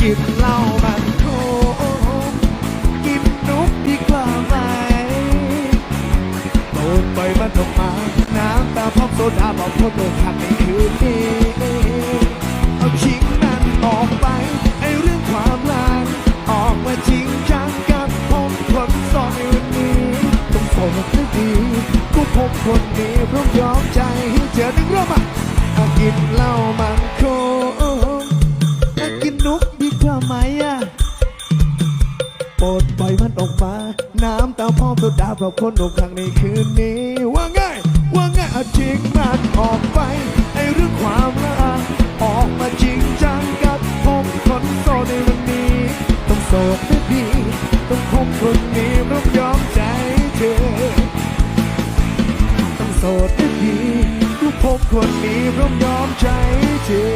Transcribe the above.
กินเหล้ามันโคกินนุกดีกว่าไหมโดนไปมันออกมา น้ำตาพร้อมโซดาบอกพวกโดนขัดในคืนนี้เอาชิงนั้นออกไป ไอเรื่องความรักออกมาจริงจังกับผมคนสอนในวันนี้ต้องโสดได้ดีกูพบคนนี้พร้อมยอมใจให้เจอหนึ่งรอบอะกินเหล้ามันโค ไหมอะโปรดปล่อยมันออกมา น้ำตาพ่อตัวดาเพราะคนอกข้างในคืนนี้ ว่าง่าย ว่าง่ายเอาจริงมันออกไป ไอเรื่องความรักออกมาจริงจังกับผมคนโสดในวันนี้ ต้องโสดได้ดี ต้องผมคนนี้ต้องยอมใจเธอ ต้องโสดได้ดีลูกผมคนนี้ต้องยอมใจเธอ